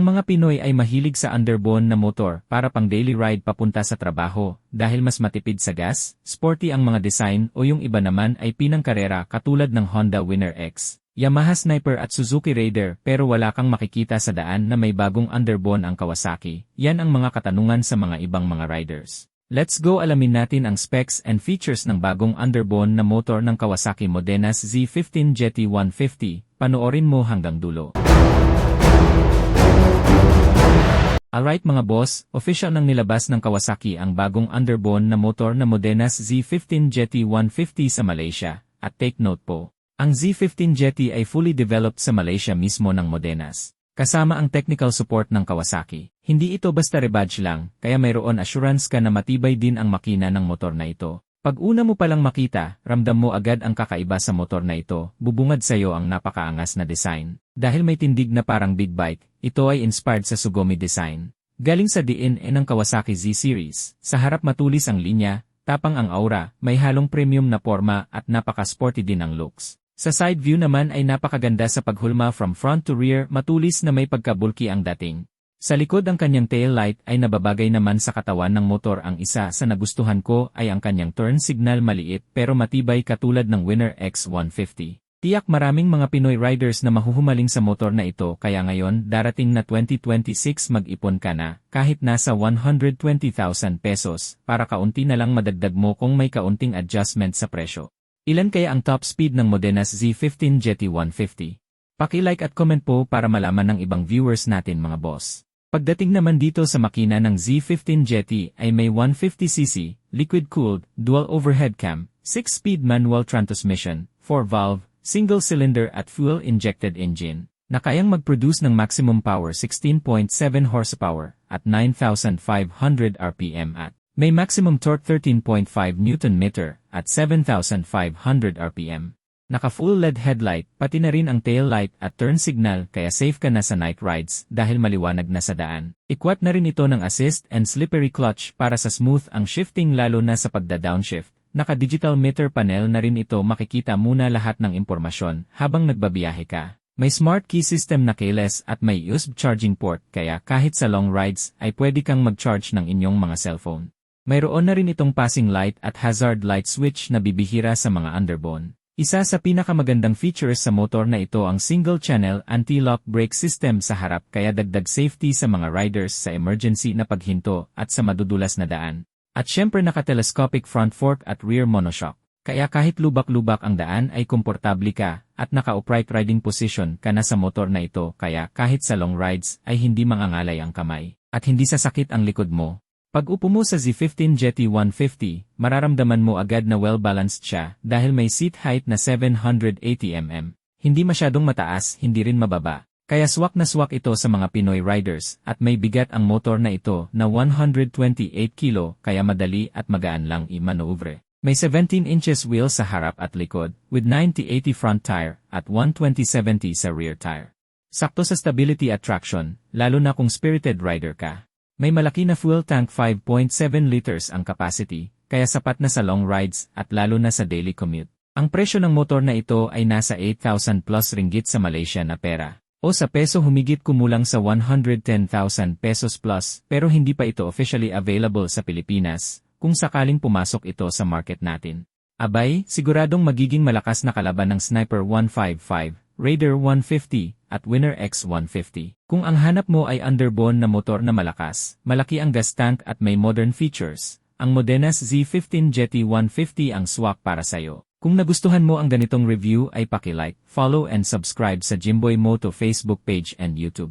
Ang mga Pinoy ay mahilig sa underbone na motor para pang daily ride papunta sa trabaho dahil mas matipid sa gas, sporty ang mga design o yung iba naman ay pinangkarera katulad ng Honda Winner X, Yamaha Sniper at Suzuki Raider pero wala kang makikita sa daan na may bagong underbone ang Kawasaki. Yan ang mga katanungan sa mga ibang mga riders. Let's go alamin natin ang specs and features ng bagong underbone na motor ng Kawasaki Modenas Z15 GT150. Panoorin mo hanggang dulo. Alright mga boss, official nang nilabas ng Kawasaki ang bagong underbone na motor na Modenas Z15 GT 150 sa Malaysia. At take note po, ang Z15 GT ay fully developed sa Malaysia mismo ng Modenas. Kasama ang technical support ng Kawasaki. Hindi ito basta rebadge lang, kaya mayroon assurance ka na matibay din ang makina ng motor na ito. Pag una mo palang makita, ramdam mo agad ang kakaiba sa motor na ito, bubungad sa'yo ang napakaangas na design. Dahil may tindig na parang big bike, ito ay inspired sa Sugumi design. Galing sa DNA ng Kawasaki Z-Series, sa harap matulis ang linya, tapang ang aura, may halong premium na forma at napaka-sporty din ang looks. Sa side view naman ay napakaganda sa paghulma from front to rear matulis na may pagkabulki ang dating. Sa likod ang kanyang tail light ay nababagay naman sa katawan ng motor ang isa sa nagustuhan ko ay ang kanyang turn signal maliit pero matibay katulad ng Winner X150. Tiyak maraming mga Pinoy riders na mahuhumaling sa motor na ito kaya ngayon darating na 2026 mag-ipon ka na kahit nasa 120,000 pesos para kaunti na lang madagdag mo kung may kaunting adjustment sa presyo. Ilan kaya ang top speed ng Modenas Z15 GT150? Paki-like at comment po para malaman ng ibang viewers natin mga boss. Pagdating naman dito sa makina ng Z15 GT ay may 150cc, liquid-cooled, dual overhead cam, 6-speed manual transmission, 4-valve, single-cylinder at fuel-injected engine, na kayang mag-produce ng maximum power 16.7 horsepower at 9,500 RPM at may maximum torque 13.5 Nm at 7,500 RPM. Naka-full LED headlight, pati na rin ang tail light at turn signal kaya safe ka na sa night rides dahil maliwanag na sa daan. Ikwat na rin ito ng assist and slippery clutch para sa smooth ang shifting lalo na sa pagda-downshift. Naka-digital meter panel na rin ito makikita muna lahat ng impormasyon habang nagbabiyahe ka. May smart key system na keyless at may USB charging port kaya kahit sa long rides ay pwede kang mag-charge ng inyong mga cellphone. Mayroon na rin itong passing light at hazard light switch na bibihira sa mga underbone. Isa sa pinakamagandang features sa motor na ito ang single-channel anti-lock brake system sa harap kaya dagdag safety sa mga riders sa emergency na paghinto at sa madudulas na daan. At syempre naka-telescopic front fork at rear monoshock. Kaya kahit lubak-lubak ang daan ay komportable ka at naka-upright riding position ka na sa motor na ito kaya kahit sa long rides ay hindi mangangalay ang kamay at hindi sasakit ang likod mo. Pag upo mo sa Z15 GT150, mararamdaman mo agad na well-balanced siya dahil may seat height na 780mm. Hindi masyadong mataas, hindi rin mababa. Kaya swak na swak ito sa mga Pinoy riders at may bigat ang motor na ito na 128 kilo kaya madali at magaan lang i-manoeuvre. May 17 inches wheel sa harap at likod with 90-80 front tire at 120-70 sa rear tire. Sakto sa stability at traction, lalo na kung spirited rider ka. May malaki na fuel tank 5.7 liters ang capacity, kaya sapat na sa long rides at lalo na sa daily commute. Ang presyo ng motor na ito ay nasa 8,000 plus ringgit sa Malaysia na pera. O sa peso humigit kumulang sa 110,000 pesos plus pero hindi pa ito officially available sa Pilipinas kung sakaling pumasok ito sa market natin. Abay, siguradong magiging malakas na kalaban ng Sniper 155, Raider 150, at Winner X150. Kung ang hanap mo ay underbone na motor na malakas, malaki ang gas tank at may modern features, ang Modenas Z15 GT 150 ang swak para sa'yo. Kung nagustuhan mo ang ganitong review ay paki-like, follow and subscribe sa Jimboy Moto Facebook page and YouTube.